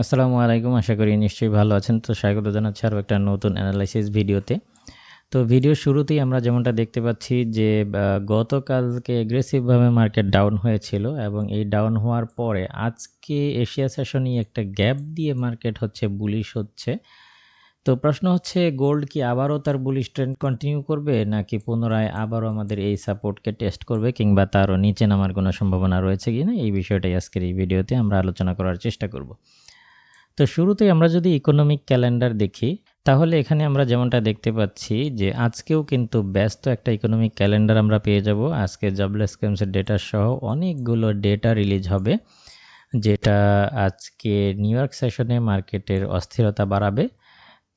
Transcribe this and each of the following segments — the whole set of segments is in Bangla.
আসসালামু আলাইকুম, আশা করি নিশ্চয়ই ভালো আছেন। তো স্বাগত জানাচ্ছি আরও একটা নতুন অ্যানালাইসিস ভিডিওতে তো ভিডিও শুরুতেই আমরা যেমনটা দেখতে পাচ্ছি যে গতকালকে এগ্রেসিভভাবে মার্কেট ডাউন হয়েছিল এবং এই ডাউন হওয়ার পরে আজকে এশিয়া সেশনই একটা গ্যাপ দিয়ে মার্কেট হচ্ছে বুলিশ হচ্ছে। তো প্রশ্ন হচ্ছে গোল্ড কি আবারও তার বুলিশ ট্রেন্ড কন্টিনিউ করবে, নাকি পুনরায় আবারও আমাদের এই সাপোর্টকে টেস্ট করবে, কিংবা তারও নিচে নামার কোনো সম্ভাবনা রয়েছে কি না এই বিষয়টাই আজকের এই ভিডিওতে আমরা আলোচনা করার চেষ্টা করব। তো শুরুতেই আমরা যদি ইকোনমিক ক্যালেন্ডার দেখি, তাহলে এখানে আমরা যেমনটা দেখতে পাচ্ছি যে আজকেও কিন্তু ব্যস্ত একটা ইকোনমিক ক্যালেন্ডার আমরা পেয়ে যাব। আজকে জবলেস ক্লেমসের ডেটা সহ অনেকগুলো ডেটা রিলিজ হবে, যেটা আজকে নিউ ইয়র্ক সেশনে মার্কেটের অস্থিরতা বাড়াবে।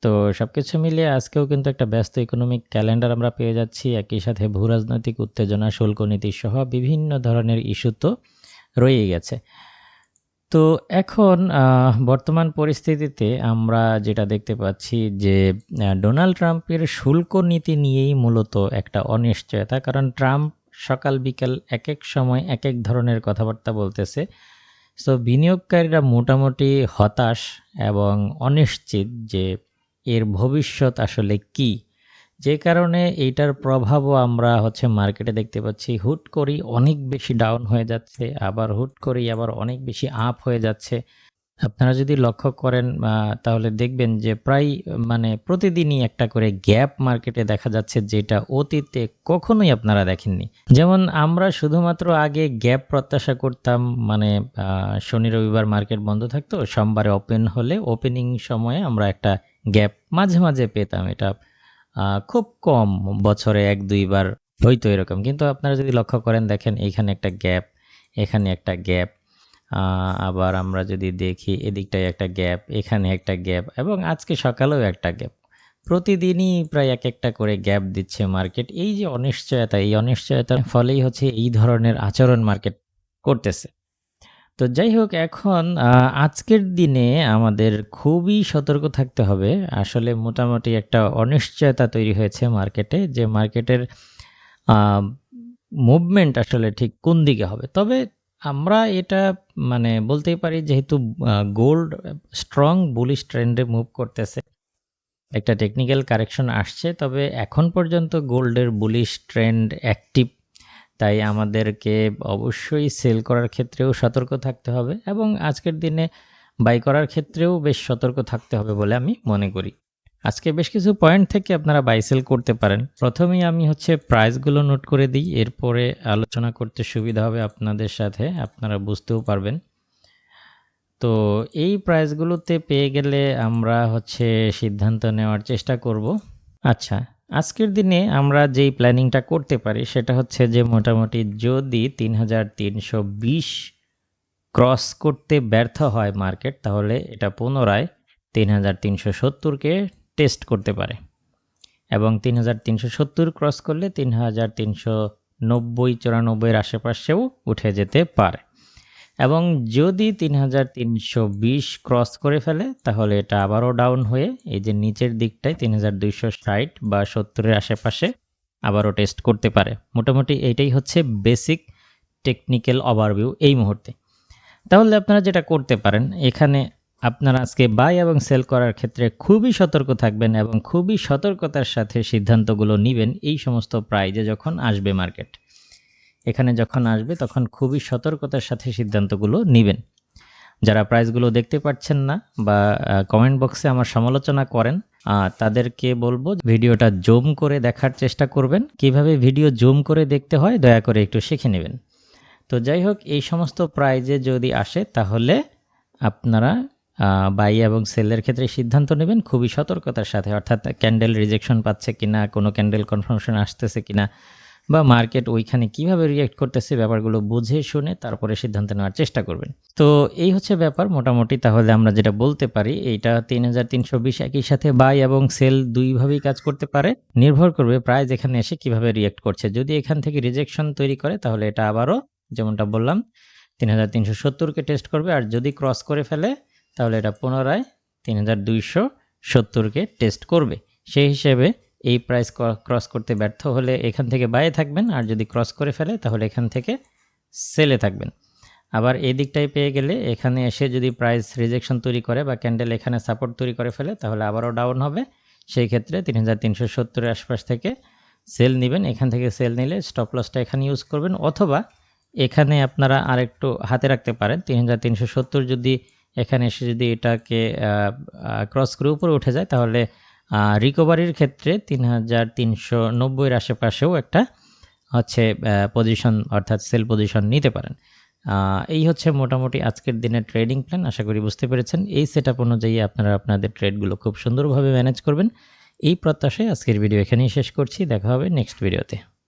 তো সব কিছু মিলিয়ে আজকেও কিন্তু একটা ব্যস্ত ইকোনমিক ক্যালেন্ডার আমরা পেয়ে যাচ্ছি। একই সাথে ভূরাজনৈতিক উত্তেজনা শুল্ক নীতি সহ বিভিন্ন ধরনের ইস্যু তো রয়েই গেছে। তো এখন বর্তমান পরিস্থিতিতে আমরা যেটা দেখতে পাচ্ছি যে ডোনাল্ড ট্রাম্পের শুল্ক নীতি নিয়েই মূলত একটা অনিশ্চয়তা। কারণ ট্রাম্প সকাল বিকাল এক এক সময় এক এক ধরনের কথাবার্তা বলতেছে। সো বিনিয়োগকারীরা মোটামুটি হতাশ এবং অনিশ্চিত যে, এর ভবিষ্যৎ আসলে কি। যে কারণে এইটার প্রভাবও আমরা হচ্ছে মার্কেটে দেখতে পাচ্ছি। হুট করি অনেক বেশি ডাউন হয়ে যাচ্ছে, আবার হুট করি আবার অনেক বেশি আপ হয়ে যাচ্ছে। আপনারা যদি লক্ষ্য করেন তাহলে দেখবেন যে প্রায় মানে প্রতিদিনই একটা করে গ্যাপ মার্কেটে দেখা যাচ্ছে যেটা অতীতে কখনোই আপনারা দেখেননি। যেমন আমরা শুধুমাত্র আগে গ্যাপ প্রত্যাশা করতাম মানে শনি রবিবার মার্কেট বন্ধ থাকতো, সোমবারে ওপেন হলে ওপেনিং সময়ে আমরা একটা গ্যাপ মাঝে মাঝে পেতাম। এটা খুব কম বছরে এক, দুইবার হয়তো এরকম। কিন্তু আপনারা যদি লক্ষ্য করেন, দেখেন এইখানে একটা গ্যাপ, এখানে একটা গ্যাপ আবার আমরা যদি দেখি এদিকটায় একটা গ্যাপ, এখানে একটা গ্যাপ এবং আজকে সকালেও একটা গ্যাপ। প্রতিদিনই প্রায় এক একটা করে গ্যাপ দিচ্ছে মার্কেট। এই যে অনিশ্চয়তা, এই অনিশ্চয়তার ফলেই হচ্ছে এই ধরনের আচরণ মার্কেট করতেছে। তো যাই হোক, এখন আজকের দিনে আমাদের খুবই সতর্ক থাকতে হবে। আসলে মোটামুটি একটা অনিশ্চয়তা তৈরি হয়েছে মার্কেটে যে মার্কেটের মুভমেন্ট আসলে ঠিক কোন দিকে হবে। তবে আমরা এটা মানে বলতেই পারি যেহেতু গোল্ড স্ট্রং, বুলিশ ট্রেন্ডে মুভ করতেছে। একটা টেকনিক্যাল কারেকশন আসছে, তবে এখন পর্যন্ত গোল্ডের বুলিশ ট্রেন্ড অ্যাক্টিভ তাই আমাদেরকে অবশ্যই সেল করার ক্ষেত্রেও সতর্ক থাকতে হবে এবং আজকের দিনে বাই করার ক্ষেত্রেও বেশ সতর্ক থাকতে হবে বলে আমি মনে করি। আজকে বেশ কিছু পয়েন্ট থেকে আপনারা বাই সেল করতে পারেন। প্রথমেই আমি হচ্ছে প্রাইসগুলো নোট করে দিই, এরপরে আলোচনা করতে সুবিধা হবে আপনাদের সাথে, আপনারা বুঝতেও পারবেন। তো এই প্রাইসগুলোতে পেয়ে গেলে আমরা হচ্ছে সিদ্ধান্ত নেওয়ার চেষ্টা করব। আচ্ছা আজকের দিনে আমরা যেই প্ল্যানিংটা করতে পারি সেটা হচ্ছে যে মোটামুটি যদি তিন হাজার তিনশো বিশ ক্রস করতে ব্যর্থ হয় মার্কেট, তাহলে এটা পুনরায় তিন হাজার তিনশো সত্তরকে টেস্ট করতে পারে। এবং তিন হাজার তিনশো সত্তর ক্রস করলে তিন হাজার তিনশো নব্বই চুরানব্বইয়ের আশেপাশেও উঠে যেতে পারে। এবং যদি তিন হাজার তিনশো বিশ ক্রস করে ফেলে, তাহলে এটা আবারও ডাউন হয়ে এই যে নিচের দিকটায় তিন হাজার দুইশো ষাট বা সত্তরের আশেপাশে আবারও টেস্ট করতে পারে। মোটামুটি এটাই হচ্ছে বেসিক টেকনিক্যাল ওভারভিউ এই মুহূর্তে। তাহলে আপনারা যেটা করতে পারেন, এখানে আপনারা আজকে বাই এবং সেল করার ক্ষেত্রে খুবই সতর্ক থাকবেন এবং খুবই সতর্কতার সাথে সিদ্ধান্তগুলো নেবেন এই সমস্ত প্রাইজে যখন আসবে মার্কেট। এখানে যখন আসবে তখন খুবই সতর্কতার সাথে সিদ্ধান্তগুলো নেবেন। যারা প্রাইসগুলো দেখতে পাচ্ছেন না বা কমেন্ট বক্সে আমার সমালোচনা করেন তাদেরকে বলব ভিডিওটা জুম করে দেখার চেষ্টা করবেন। কীভাবে ভিডিও জুম করে দেখতে হয় দয়া করে একটু শিখে নেবেন। তো যাই হোক, এই সমস্ত প্রাইজে যদি আসে তাহলে আপনারা বাই এবং সেলের ক্ষেত্রে সিদ্ধান্ত নেবেন। খুবই সতর্কতার সাথে, অর্থাৎ ক্যান্ডেল রিজেকশন পাচ্ছে কিনা, কোনো ক্যান্ডেল কনফার্মেশন আসতেছে কিনা বা মার্কেট ওইখানে কীভাবে রিয়েক্ট করতেছে ব্যাপারগুলো বুঝে শুনে তারপরে সিদ্ধান্ত নেওয়ার চেষ্টা করবেন। তো এই হচ্ছে ব্যাপার মোটামুটি। তাহলে আমরা যেটা বলতে পারি, এইটা তিন হাজার তিনশো বিশ একই সাথে বাই এবং সেল দুইভাবেই কাজ করতে পারে। নির্ভর করবে প্রায় যেখানে এসে কীভাবে রিয়েক্ট করছে। যদি এখান থেকে রিজেকশন তৈরি করে, তাহলে এটা আবারও যেমনটা বললাম, তিন হাজার তিনশো সত্তরকে টেস্ট করবে। আর যদি ক্রস করে ফেলে, তাহলে এটা পুনরায় তিন হাজার দুইশো সত্তরকে টেস্ট করবে। সেই হিসেবে এই প্রাইস ক্রস করতে ব্যর্থ হলে এখান থেকে বাইরে থাকবেন, আর যদি ক্রস করে ফেলে তাহলে এখান থেকে সেলে থাকবেন। আবার এই পেয়ে গেলে এখানে এসে যদি প্রাইস রিজেকশন তৈরি করে বা ক্যান্ডেল এখানে সাপোর্ট তৈরি করে ফেলে তাহলে আবারও ডাউন হবে। সেই ক্ষেত্রে তিন হাজার তিনশো সত্তরের আশপাশ থেকে সেল নেবেন, এখান থেকে সেল নিলে স্টপ লসটা এখানে ইউজ করবেন। অথবা এখানে আপনারা আরেকটু হাতে রাখতে পারেন, তিন হাজার তিনশো সত্তর যদি এখানে এসে যদি এটাকে ক্রস করে উপরে উঠে যায় তাহলে রিকভারির ক্ষেত্রে তিন হাজার তিনশো নব্বইয়ের আশেপাশেও একটা, হচ্ছে পজিশন অর্থাৎ সেল পজিশন নিতে পারেন। এই হচ্ছে মোটামুটি আজকের দিনের ট্রেডিং প্ল্যান আশা করি বুঝতে পেরেছেন। এই সেট আপ অনুযায়ী আপনারা আপনাদের ট্রেডগুলো খুব সুন্দরভাবে ম্যানেজ করবেন। এই প্রত্যাশায় আজকের ভিডিও এখানেই শেষ করছি। দেখা হবে নেক্সট ভিডিওতে